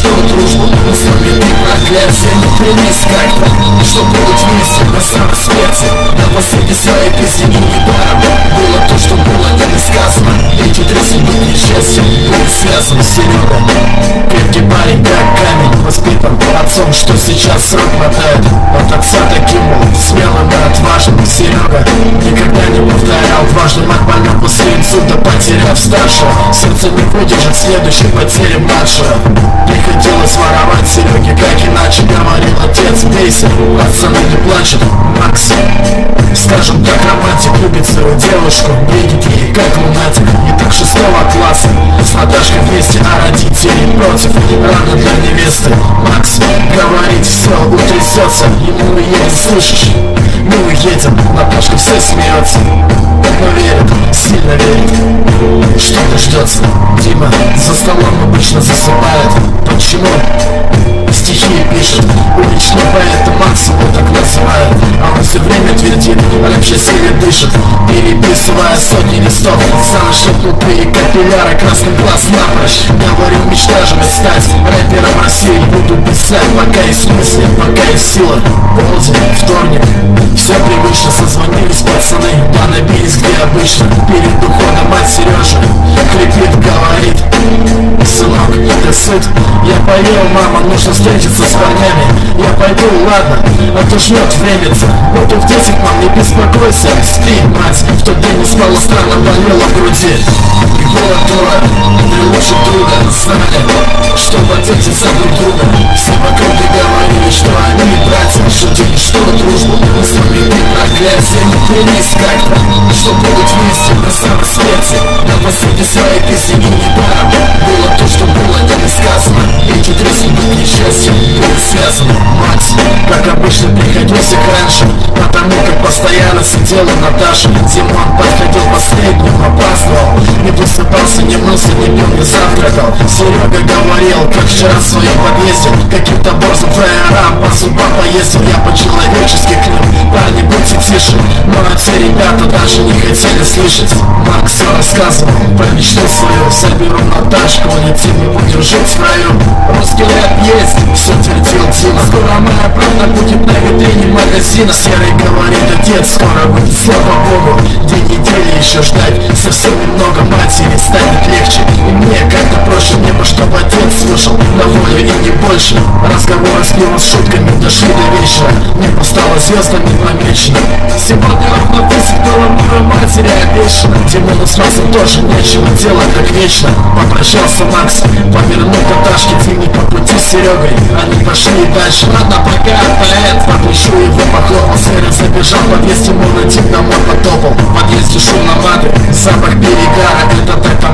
Что дружбу ты проклятие Не принес как-то Что будут вместе на самом свете На последней своей песне не недаром Было то, что было не сказано. Эти три судьбы несчастья Были связаны с Серега Отцом, что сейчас срок мотает От отца таким был смелым и отважным Серега никогда не повторял Важным от больного после инсульта Потеряв старшего Сердце не выдержит следующей потери младшего Приходилось воровать Сереге, как иначе говорил отец. Бейся, пацаны не плачут, Макс Скажем так, романтик. Любит свою девушку Бредит ей, как лунатик. И так шестого класса С Наташкой вместе, а родители против. Рано для невесты. Макс утрясется Ему едет, слышишь? Мы уедем, Наташка все смеется. Но верит, сильно верит. Что-то ждется Дима за столом обычно засыпает. Почему? Стихи пишет Уличный поэт Макс его так называют А он все время твердит, рэп силе дышит Переписывая сотни листов. Занашепнул и капилляры красный глаз напрочь. Говорил, мечта же стать рэпером России Буду писать, пока есть мысли, пока есть сила. Полдень, вторник, все привычно Созвонились пацаны, да набились где обычно. Перед уходом мать Сережа. Хрипит, говорит Ты сыт? Я поел, мама, нужно встретиться с парнями. Я пойду, ладно, а то жмет времется Вот и в 10 мам, не беспокойся Спи, мать, в тот день не спала странно, болела в груди. И было трое, три лучших друга Знали, что потеться за друг друга. Все вокруг говорили, что они братья Шутили, что дружбу с вами ты проклятие Не принес как-то, что будут вместе на самом свете. На последней своей песне и недаром сказано. Эти три судьбы к несчастью были связаны Мать, как обычно, приходился к раньше Потому как постоянно сидела Наташа Димон подходил последним, опаздывал. Не высыпался, не мылся, не пил, не завтракал. Серега говорил, как вчера в своем подъезде Каким-то борзым фраерам по зубам поездил. Я по-человечески к ним, парни, будьте тише. Но эти ребята даже не хотели слышать. Макс все рассказывал про мечту свою. Соберу Наташку, улетим и будем жить в раю Русский рэп есть, все твердил Дима. Скоро моя правда будет на витрине магазина. Серый говорит, отец, скоро слава богу День недели еще ждать, совсем немного матери станет легче. И мне как-то проще небо, чтобы отец слышал На волю и не больше. Разговоры с пивом с шутками дошли до вечера. Небо стало звездами помечено Сегодня ровно было моей матери обещано Димону с Максом тоже нечего делать так вечно. Попрощался Макс, повернул Наташке Диме по пути с Серегой. Они пошли дальше, ладно пока, поэт. По плечу его похлопал, Серый забежал подъезд Тимура Дим домой потопал. В подъезде шум sama diri gak ada tetap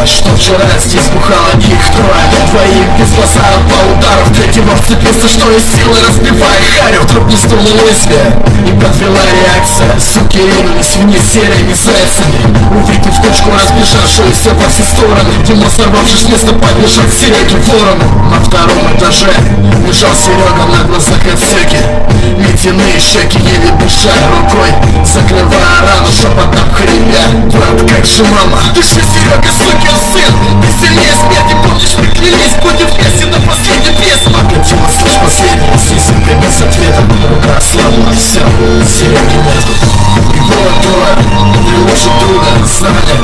компашка, что вчера здесь бухала их трое. Двоих без глаза по ударов Третьего вцепился, что из силы разбивая харю Вдруг не стуло лезвие и подвела реакция. Суки ринулись вниз серыми зайцами. Увидев кучку разбежавшуюся во все стороны Дима, сорвавшись с места, побежал к Сереге ворону. На втором этаже лежал Серега на глазах отсеки. Ледяные щеки еле дыша рукой Закрывая рану шепотом хрипя. Брат, как же мама? Ты же Серега, сукин сын Ты сильнее смерти, помнишь, мы клялись Будем вместе до последней песни Дима, слышь, последний. С изюмкой без ответа. Рука ослабла, все, Сереги нету И было трое, три лучших друга Знали,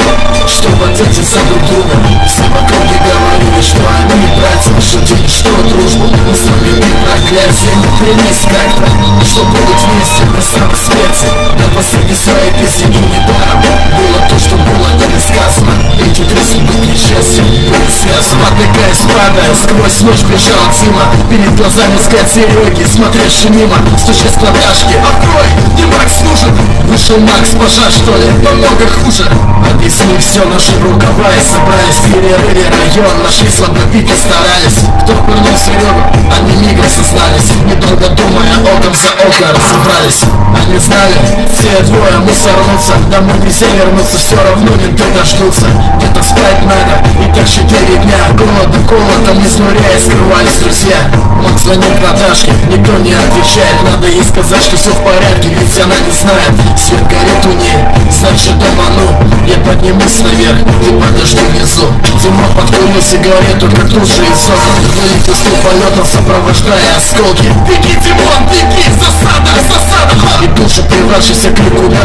что потеться за друг друга. Все вокруг не говорили, что они братья. Шутили, что дружбу ты проклятие. Принес как-то, что будут вместе на самом свете На последней своей песне и недаром Было то, что было были связаны Отвлекаясь, падая, сквозь ночь бежала Дима Перед глазами взгляд Сереги, смотрящий мимо. Стучит к Наташке, открой, не Макс нужен? Вышел Макс, пожар что ли, намного хуже. Объясни все, наши рукава и собрались. Перерыли район, нашли слабопики, старались. Кто пырнул Серегу, они мигом сознались. Недолго думая, оком за око разобрались Они знали, все двое мусорнутся Домой нельзя вернуться, все равно не дождутся. Где-то спать надо, и так четыре дня. Голодом, голодом, изнуряя, скрывались друзья. Макс звонил к Наташке, никто не отвечает. Надо ей сказать, что все в порядке, ведь она не знает. Свет горит у ней, значит дома ну Я поднимусь наверх, ты подожди внизу. Дима подкурил сигарету, как тут же из окон. Вылетел стул полетов, сопровождая осколки. Беги, Димон, беги, И тут же превратившийся крик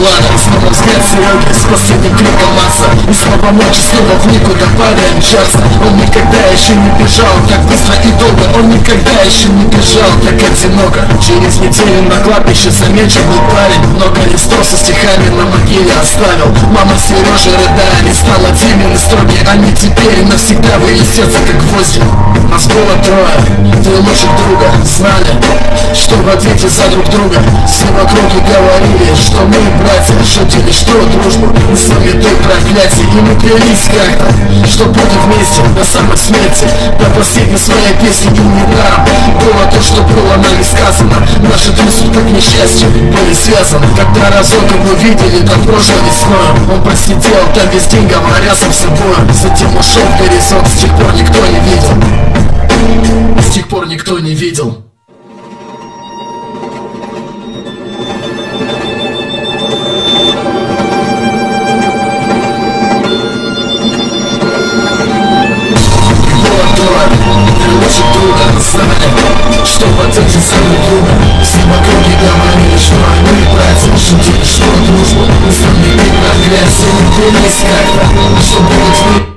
И снова взгляд Сереги с последним криком масса. И снова ночи, снова в никуда падая мчаться Он никогда еще не бежал так быстро и долго. Он никогда еще не бежал так одиноко. Через неделю на кладбище замечен был парень. Много листов со стихами на могиле оставил. Мама Сережи рыдая не стала Димин и строгий Они теперь навсегда в ее сердце как гвозди. Нас было трое, три лучших друга. Знали, что в ответе за друг друга. Все вокруг и говорили, что мы братья Шутили, что дружбу не саметы проклятие И мы клялись как-то, что будем вместе до самой смерти. До последней своей песни и недаром Было то, что было нами сказано. Наши три судьбы, к несчастью, были связаны. Когда разок его видели, там прошлой весной Он просидел там весь день, говоря сам собой. Затем ушел в горизонт, с тех пор никто не видел. С тех пор никто не видел не проклятие Не бились как-то Что